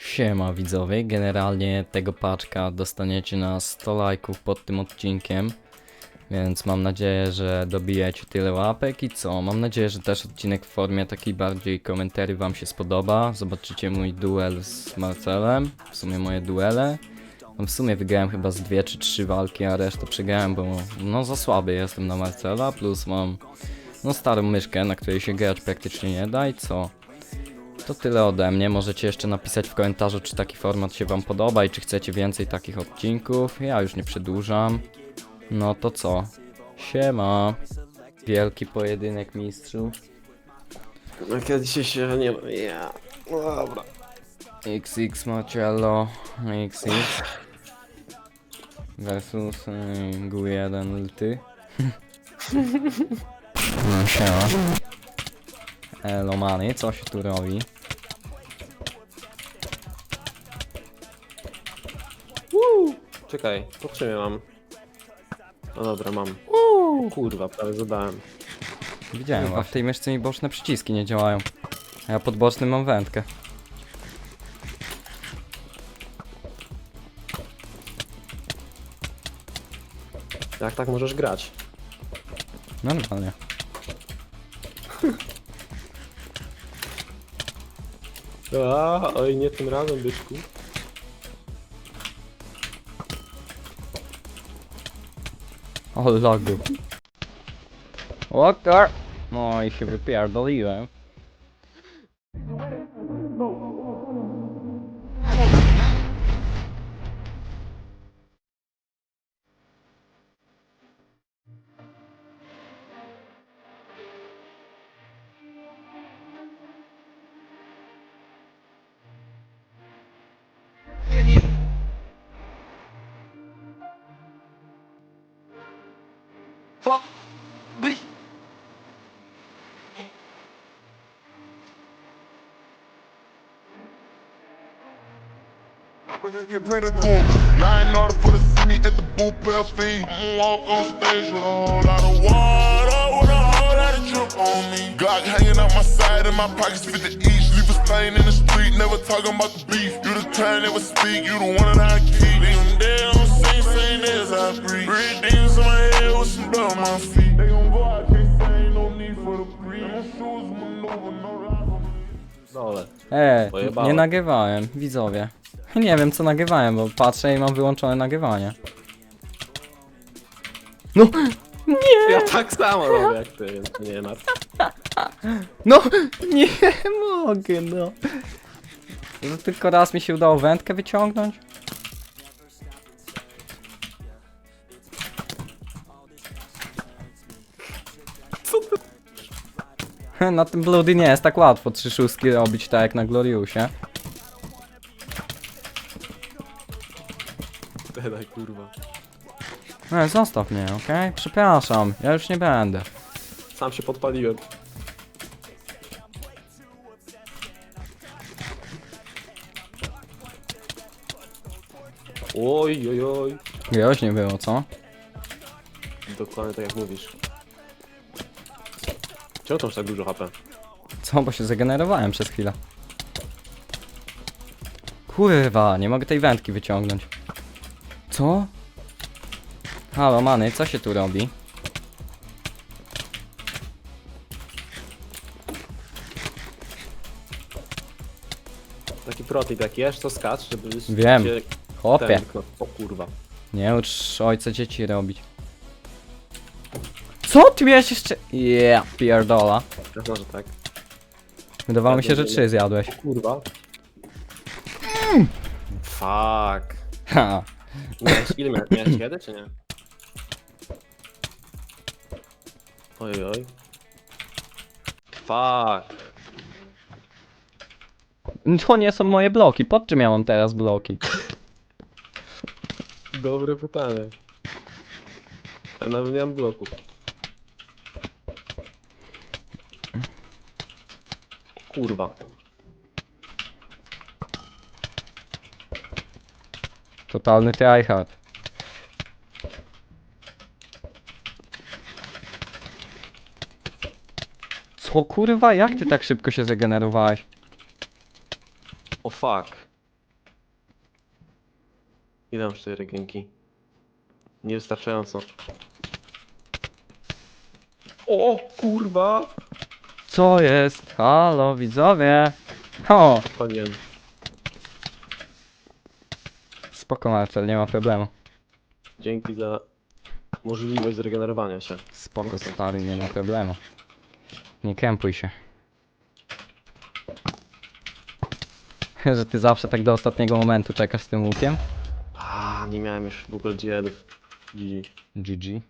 Siema widzowie, generalnie tego paczka dostaniecie na 100 lajków pod tym odcinkiem. Więc mam nadzieję, że dobijecie tyle łapek i co? Mam nadzieję, że też odcinek w formie takiej bardziej komentarzy wam się spodoba. Zobaczycie mój duel z Marcelem, w sumie moje duele. No w sumie wygrałem chyba z dwie czy trzy walki, a resztę przegrałem, bo no za słaby jestem na Marcela, plus mam no starą myszkę, na której się grać praktycznie nie da i co? To tyle ode mnie. Możecie jeszcze napisać w komentarzu, czy taki format się Wam podoba i czy chcecie więcej takich odcinków. Ja już nie przedłużam. No to co? Siema. Wielki pojedynek mistrzów. Jak ja dzisiaj się nie. Ja. No dobra. XX Marcello XX versus y, Gu1 Lty. No siema. Elomany, co się tu robi? Czekaj, po czym ja mam? No dobra, mam. Kurwa, prawie zadałem. Widziałem, a w tej myszce mi boczne przyciski nie działają. A ja pod bocznym mam wędkę. Jak tak możesz grać? Normalnie. A, oj, nie tym razem, byczku. Allah god. Bak der. Aa, işi bir yerde alıyorum. The door. Nine order for the me at the booth, pale fiend. Walk on stage with a whole lot of water, with a whole lot of drip on me. Glock hanging out my side and my pockets fit the each. Leave a stain in the street, never talking about the beef. You the kind never speak, you the one that I keep. E, nie nagrywałem, widzowie. Nie wiem co nagrywałem, bo patrzę i mam wyłączone nagrywanie. No! Ja tak samo robię jak ty, więc nie martw. No! Nie mogę, no. Tylko raz mi się udało wędkę wyciągnąć. Na tym Bloody nie jest tak łatwo trzy szóstki robić tak jak na Gloriusie. Daj, kurwa. No, zostaw mnie, okej? Przepraszam, ja już nie będę. Sam się podpaliłem. Oj, oj, oj. Już nie było, co? Dokładnie tak jak mówisz. Czemu to masz tak dużo HP? Co, bo się zagenerowałem przez chwilę. Kurwa, nie mogę tej wędki wyciągnąć. Co? Halo, many, co się tu robi? Taki protip, jak jesz, to skacz, żeby... Wiem. cię Chłopie, ten- O kurwa. nie ucz ojca dzieci robić. Co ty miałeś jeszcze? Yeah, pierdola. Że tak. Wydawało mi się, że trzy zjadłeś. Kurwa. Fuck. Ha. Miałeś, ile miałeś? Miałeś kiedy, czy nie? Oj, oj. Fuck. To nie są moje bloki, pod czym ja mam teraz bloki? Dobre pytanie. Ja nawet nie mam bloków. Kurwa. Totalny tryhard. Co kurwa, jak ty tak szybko się zregenerowałeś? O fuck. Ile mam cztery ręki? Niewystarczająco. O kurwa! Co jest? Halo, widzowie! O! Powinien. Spoko, Marcel, nie ma problemu. Dzięki za możliwość zregenerowania się. Spoko, stary, nie ma problemu. Nie kępuj się. Że ty zawsze tak do ostatniego momentu czekasz z tym łukiem? A, nie miałem już w ogóle dziedów. GG. GG.